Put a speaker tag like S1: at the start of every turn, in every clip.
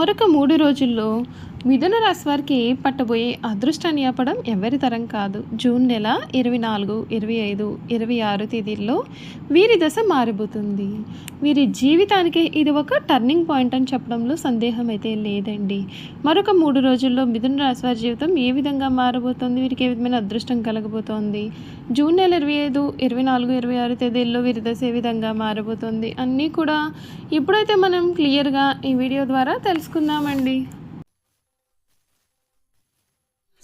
S1: మరొక మూడు రోజుల్లో మిథున రాశి వారికి పట్టబోయే అదృష్టాన్ని ఆపడం ఎవరి తరం కాదు. జూన్ నెల ఇరవై నాలుగు ఇరవై ఐదు ఇరవై ఆరు తేదీల్లో వీరి దశ మారిపోతుంది. వీరి జీవితానికి ఇది ఒక టర్నింగ్ పాయింట్ అని చెప్పడంలో సందేహం అయితే లేదండి. మరొక మూడు రోజుల్లో మిథున రాశి వారి జీవితం ఏ విధంగా మారబోతోంది? వీరికి ఏ విధమైన అదృష్టం కలగబోతోంది? జూన్ నెల ఇరవై ఐదు ఇరవై నాలుగు ఇరవై ఆరు తేదీల్లో వీరి దశ ఏ విధంగా మారబోతోంది? అన్నీ కూడా ఇప్పుడైతే మనం క్లియర్గా ఈ వీడియో ద్వారా తెలుసుకుందామండి.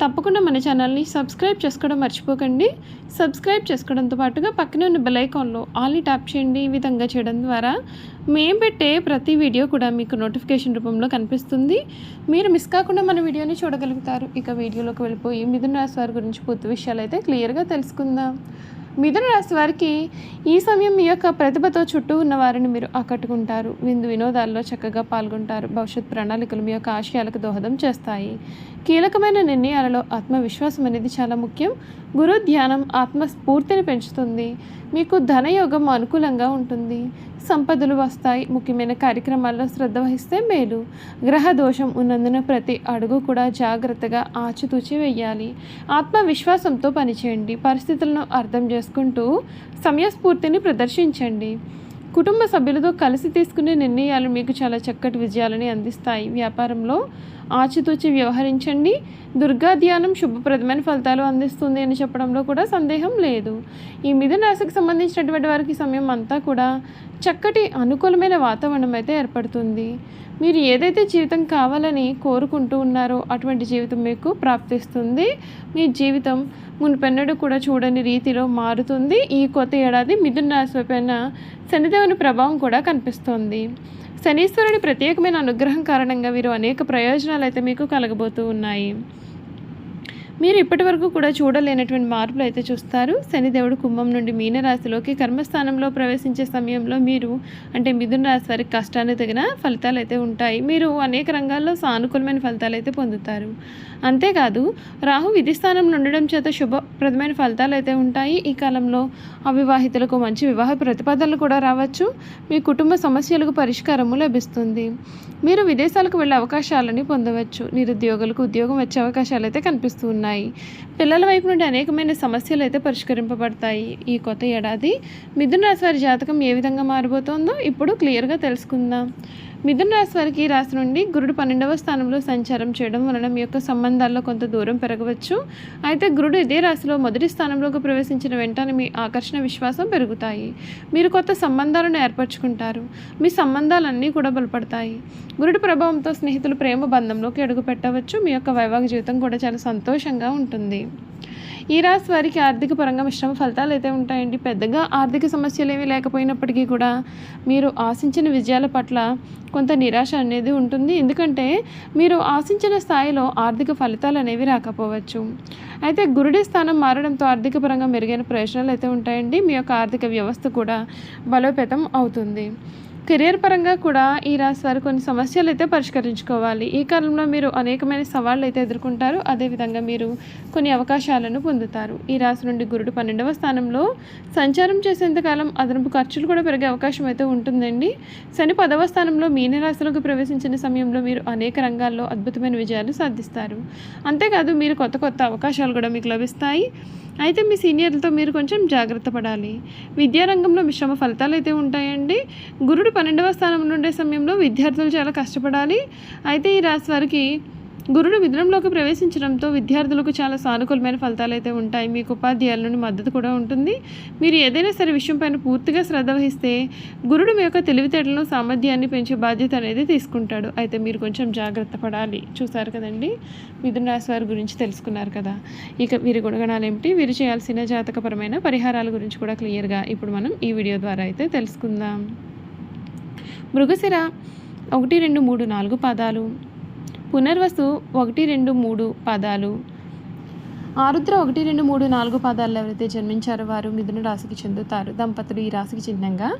S1: తప్పకుండా మన ఛానల్ని సబ్స్క్రైబ్ చేసుకోవడం మర్చిపోకండి. సబ్స్క్రైబ్ చేసుకోవడంతో పాటుగా పక్కనే ఉన్న బెల్ ఐకాన్లో ఆల్ని ట్యాప్ చేయండి ఈ విధంగా చేయడం ద్వారా. మేము పెట్టే ప్రతి వీడియో కూడా మీకు నోటిఫికేషన్ రూపంలో కనిపిస్తుంది. మీరు మిస్ కాకుండా మన వీడియోని చూడగలుగుతారు. ఇక వీడియోలోకి వెళ్ళిపోయి మిథున రాశి వారి గురించి పూర్తి విషయాలు అయితే క్లియర్గా తెలుసుకుందాం. మిథున రాశి వారికి ఈ సమయం మీ యొక్క ప్రతిభతో చుట్టూ ఉన్న వారిని మీరు ఆకట్టుకుంటారు. విందు వినోదాల్లో చక్కగా పాల్గొంటారు. భవిష్యత్ ప్రణాళికలు మీ యొక్క ఆశయాలకు దోహదం చేస్తాయి. కీలకమైన నిర్ణయాలలో ఆత్మవిశ్వాసం అనేది చాలా ముఖ్యం. గురు ధ్యానం ఆత్మ స్ఫూర్తిని పెంచుతుంది. మీకు ధనయోగం అనుకూలంగా ఉంటుంది. సంపదలు వస్తాయి. ముఖ్యమైన కార్యక్రమాల్లో శ్రద్ధ వహిస్తే మేలు. గ్రహ దోషం ఉన్నందున ప్రతి అడుగు కూడా జాగ్రత్తగా ఆచితూచి వేయాలి ఆత్మవిశ్వాసంతో పనిచేయండి. పరిస్థితులను అర్థం చేసుకుంటూ సమయస్ఫూర్తిని ప్రదర్శించండి. కుటుంబ సభ్యులతో కలిసి తీసుకునే నిర్ణయాలు మీకు చాలా చక్కటి విజయాలని అందిస్తాయి. వ్యాపారంలో ఆచితూచి వ్యవహరించండి. దుర్గా ధ్యానం శుభప్రదమైన ఫలితాలు అందిస్తుంది అని చెప్పడంలో కూడా సందేహం లేదు. ఈ మిథున రాశికి సంబంధించినటువంటి వారికి సమయం అంతా కూడా చక్కటి అనుకూలమైన వాతావరణం అయితే ఏర్పడుతుంది. మీరు ఏదైతే జీవితం కావాలని కోరుకుంటూ ఉన్నారో అటువంటి జీవితం మీకు ప్రాప్తిస్తుంది. మీ జీవితం మునిపెన్నడూ కూడా చూడని రీతిలో మారుతుంది. ఈ కొత్త ఏడాది మిథున రాశి పైన శనిదేవుని ప్రభావం కూడా కనిపిస్తోంది. శనీశ్వరుని ప్రత్యేకమైన అనుగ్రహం కారణంగా వీరు అనేక ప్రయోజనాలు అయితే మీకు కలగబోతూ ఉన్నాయి. మీరు ఇప్పటి వరకు కూడా చూడలేనటువంటి మార్పులు అయితే చూస్తారు. శనిదేవుడు కుంభం నుండి మీనరాశిలోకి కర్మస్థానంలో ప్రవేశించే సమయంలో మీరు అంటే మిథున రాశి వారికి కష్టానికి తగిన ఫలితాలు అయితే ఉంటాయి. మీరు అనేక రంగాల్లో సానుకూలమైన ఫలితాలు అయితే పొందుతారు. అంతేకాదు రాహు విధిస్థానంలో ఉండడం చేత శుభప్రదమైన ఫలితాలు అయితే ఉంటాయి. ఈ కాలంలో అవివాహితులకు మంచి వివాహ ప్రతిపాదనలు కూడా రావచ్చు. మీ కుటుంబ సమస్యలకు పరిష్కారము లభిస్తుంది. మీరు విదేశాలకు వెళ్ళే అవకాశాలని పొందవచ్చు. నిరుద్యోగులకు ఉద్యోగం వచ్చే అవకాశాలు అయితే కనిపిస్తూ ఉన్నాయి. పిల్లల వైపు నుండి అనేకమైన సమస్యలు అయితే పరిష్కరింపబడతాయి. ఈ కొత్త ఏడాది మిథున రాశి వారి జాతకం ఏ విధంగా మారబోతోందో ఇప్పుడు క్లియర్గా తెలుసుకుందాం. మిథున రాశి వారికి రాశి నుండి గురుడు పన్నెండవ స్థానంలో సంచారం చేయడం వలన మీ యొక్క సంబంధాల్లో కొంత దూరం పెరగవచ్చు. అయితే గురుడు ఇదే రాశిలో మొదటి స్థానంలోకి ప్రవేశించిన వెంటనే మీ ఆకర్షణ విశ్వాసం పెరుగుతాయి. మీరు కొత్త సంబంధాలను ఏర్పరచుకుంటారు. మీ సంబంధాలన్నీ కూడా బలపడతాయి. గురుడి ప్రభావంతో స్నేహితులు ప్రేమ బంధంలోకి అడుగు పెట్టవచ్చు మీ యొక్క వైవాహిక జీవితం కూడా చాలా సంతోషంగా ఉంటుంది. ఈ రాశి వారికి ఆర్థిక పరంగా మిశ్రమ ఫలితాలు అయితే ఉంటాయండి. పెద్దగా ఆర్థిక సమస్యలు ఏమీ లేకపోయినప్పటికీ కూడా మీరు ఆశించిన విజయాల పట్ల కొంత నిరాశ అనేది ఉంటుంది. ఎందుకంటే మీరు ఆశించిన స్థాయిలో ఆర్థిక ఫలితాలు అనేవి రాకపోవచ్చు. అయితే గురుడి స్థానం మారడంతో ఆర్థిక పరంగా మెరుగైన ప్రయోజనాలు అయితే ఉంటాయండి. మీ యొక్క ఆర్థిక వ్యవస్థ కూడా బలోపేతం అవుతుంది. కెరియర్ పరంగా కూడా ఈ రాశి వారు కొన్ని సమస్యలు అయితే పరిష్కరించుకోవాలి. ఈ కాలంలో మీరు అనేకమైన సవాళ్ళు అయితే ఎదుర్కొంటారు అదేవిధంగా మీరు కొన్ని అవకాశాలను పొందుతారు. ఈ రాశి నుండి గురుడు పన్నెండవ స్థానంలో సంచారం చేసేంతకాలం అదనపు ఖర్చులు కూడా పెరిగే అవకాశం అయితే ఉంటుందండి. శని పదవ స్థానంలో మీనరాశిలోకి ప్రవేశించిన సమయంలో మీరు అనేక రంగాల్లో అద్భుతమైన విజయాలు సాధిస్తారు. అంతేకాదు మీరు కొత్త కొత్త అవకాశాలు కూడా మీకు లభిస్తాయి. అయితే మీ సీనియర్లతో మీరు కొంచెం జాగ్రత్త పడాలి. విద్యారంగంలో మిశ్రమ ఫలితాలు అయితే ఉంటాయండి. గురుడు పన్నెండవ స్థానం నుండే సమయంలో విద్యార్థులు చాలా కష్టపడాలి. అయితే ఈ రాశి వారికి గురుడు మిథునంలోకి ప్రవేశించడంతో విద్యార్థులకు చాలా సానుకూలమైన ఫలితాలు అయితే ఉంటాయి. మీకు ఉపాధ్యాయుల నుండి మద్దతు కూడా ఉంటుంది. మీరు ఏదైనా సరే విషయం పైన పూర్తిగా శ్రద్ధ వహిస్తే గురుడు మీ యొక్క తెలివితేటలను సామర్థ్యాన్ని పెంచే బాధ్యత అనేది తీసుకుంటాడు. అయితే మీరు కొంచెం జాగ్రత్త పడాలి. చూసారు కదండి? మిథున రాశి వారి గురించి తెలుసుకున్నారు కదా. ఇక వీరి గుణగణాలు ఏమిటి? వీరు చేయాల్సిన జాతకపరమైన పరిహారాల గురించి కూడా క్లియర్గా ఇప్పుడు మనం ఈ వీడియో ద్వారా అయితే తెలుసుకుందాం. మృగశిర ఒకటి రెండు మూడు నాలుగు పాదాలు. పునర్వసు ఒకటి రెండు మూడు పాదాలు. ఆరుద్ర ఒకటి రెండు మూడు నాలుగు పాదాల్లో ఎవరైతే జన్మించారో వారు మిథున రాశికి చెందుతారు. దంపతులు ఈ రాశికి చిహ్నంగా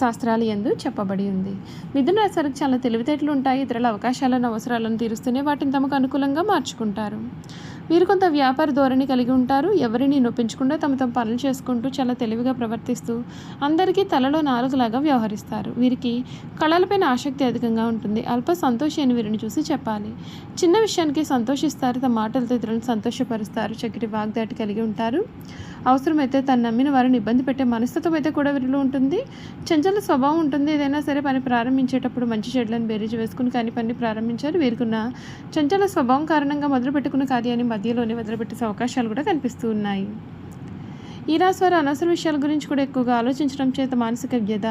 S1: శాస్త్రాలు ఎందు చెప్పబడి ఉంది. మిథున రాశి వారికి చాలా తెలివితేటలు ఉంటాయి. ఇతరుల అవకాశాలను అవసరాలను తీరుస్తూనే వాటిని తమకు అనుకూలంగా మార్చుకుంటారు. వీరు కొంత వ్యాపార ధోరణి కలిగి ఉంటారు. ఎవరిని నొప్పించకుండా తమ తమ పనులు చేసుకుంటూ చాలా తెలివిగా ప్రవర్తిస్తూ అందరికీ తలలో నాలుగులాగా వ్యవహరిస్తారు. వీరికి కళలపైన ఆసక్తి అధికంగా ఉంటుంది. అల్ప సంతోషి అని వీరిని చూసి చెప్పాలి. చిన్న విషయానికి సంతోషిస్తారు. తమ మాటలతో ఇతరులను సంతోషపరుస్తారు. చక్కటి వాగ్దాటి కలిగి ఉంటారు. అవసరమైతే తను నమ్మిన వారిని ఇబ్బంది పెట్టే మనస్తత్వం అయితే కూడా వీరిలో ఉంటుంది. చంచల స్వభావం ఉంటుంది. ఏదైనా సరే పని ప్రారంభించేటప్పుడు మంచి చెడ్లను బేరీజు వేసుకుని కానీ పని ప్రారంభించారు. వీరికున్న చంచల స్వభావం కారణంగా మొదలు పెట్టుకున్న కార్యాన్ని మధ్యలోనే వదిలిపెట్టే అవకాశాలు కూడా కనిపిస్తూ ఉన్నాయి. ఈ రాశి వారు అనవసర విషయాల గురించి కూడా ఎక్కువగా ఆలోచించడం చేత మానసిక వ్యధ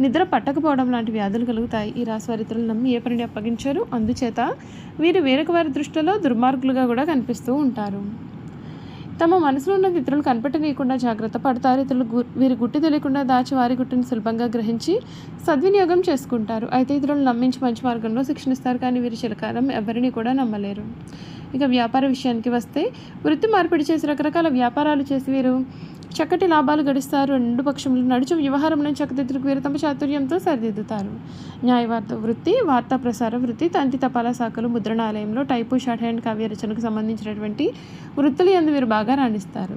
S1: నిద్ర పట్టకపోవడం లాంటి వ్యాధులు కలుగుతాయి. ఈ రాశి వారి ఇతరులు నమ్మి ఏ పనిని అప్పగించారు? అందుచేత వీరు వేరొక వారి దృష్టిలో దుర్మార్గులుగా కూడా కనిపిస్తూ ఉంటారు. తమ మనసులో ఉన్న ఇతరులు కనిపెట్టనీయకుండా జాగ్రత్త పడతారు. ఇతరులు గు- వీరి గుట్టి తెలియకుండా దాచి వారి గుట్టుని సులభంగా గ్రహించి సద్వినియోగం చేసుకుంటారు. అయితే ఇతరులను నమ్మించి మంచి మార్గంలో శిక్షణిస్తారు. కానీ వీరి చిలకాలం ఎవరిని కూడా నమ్మలేరు. ఇక వ్యాపార విషయానికి వస్తే వృత్తి మార్పిడి చేసి రకరకాల వ్యాపారాలు చేసి వీరు చక్కటి లాభాలు గడిస్తారు. రెండు పక్షములు నడుచు వ్యవహారంలో చక్కదిద్దుకు వీరు తమ చాతుర్యంతో సరిదిద్దుతారు. న్యాయవార్త వృత్తి వార్తా ప్రసార వృత్తి తంతి తపాలా శాఖలు ముద్రణాలయంలో టైపు షార్ట్ హ్యాండ్ కావ్య రచనకు సంబంధించినటువంటి వృత్తులు ఎందు వీరు బాగా రాణిస్తారు.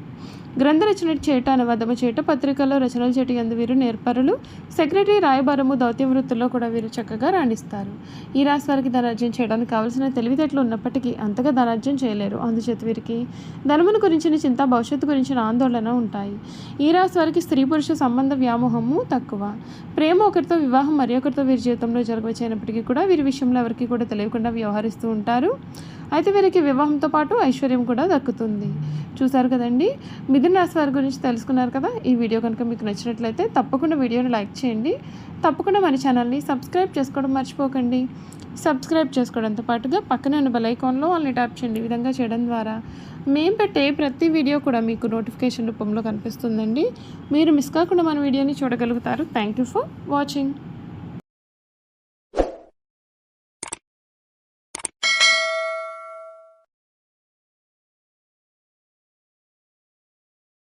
S1: గ్రంథ రచన చేయట అనువాదము చేయట పత్రికల్లో రచనలు చేయట ఎందు వీరు నేర్పరులు సెక్రటరీ రాయబారము దౌత్య వృత్తుల్లో కూడా వీరు చక్కగా రాణిస్తారు. ఈ రాశి వారికి ధనార్జన చేయడానికి కావలసిన తెలివితేటలు ఉన్నప్పటికీ అంతగా ధనార్జన చేయలేరు. అందుచేత వీరికి ధనమును గురించిన చింత భవిష్యత్తు గురించిన ఆందోళన ఉంటాయి. ఈ రాశి వారికి స్త్రీ పురుష సంబంధ వ్యామోహము తక్కువ. ప్రేమ ఒకరితో వివాహం మరి ఒకరితో వీరి జీవితంలో జరగవచ్చు అయినప్పటికీ కూడా వీరి విషయంలో ఎవరికి కూడా తెలియకుండా వ్యవహరిస్తూ ఉంటారు. అయితే వీరికి వివాహంతో పాటు ఐశ్వర్యం కూడా దక్కుతుంది. చూసారు కదండి? మిథున రాశి వారి గురించి తెలుసుకున్నారు కదా? ఈ వీడియో కనుక మీకు నచ్చినట్లయితే తప్పకుండా వీడియోని లైక్ చేయండి. తప్పకుండా మన ఛానల్ని సబ్స్క్రైబ్ చేసుకోవడం మర్చిపోకండి. సబ్స్క్రైబ్ చేసుకోవడంతో పాటుగా పక్కనే ఉన్న బెల్ ఐకాన్లో వాళ్ళని ట్యాప్ చేయండి. ఈ విధంగా చేయడం ద్వారా మేము పెట్టే ప్రతి వీడియో కూడా మీకు నోటిఫికేషన్ రూపంలో కనిపిస్తుందండి. మీరు మిస్ కాకుండా మన వీడియోని చూడగలుగుతారు. Thank you for watching.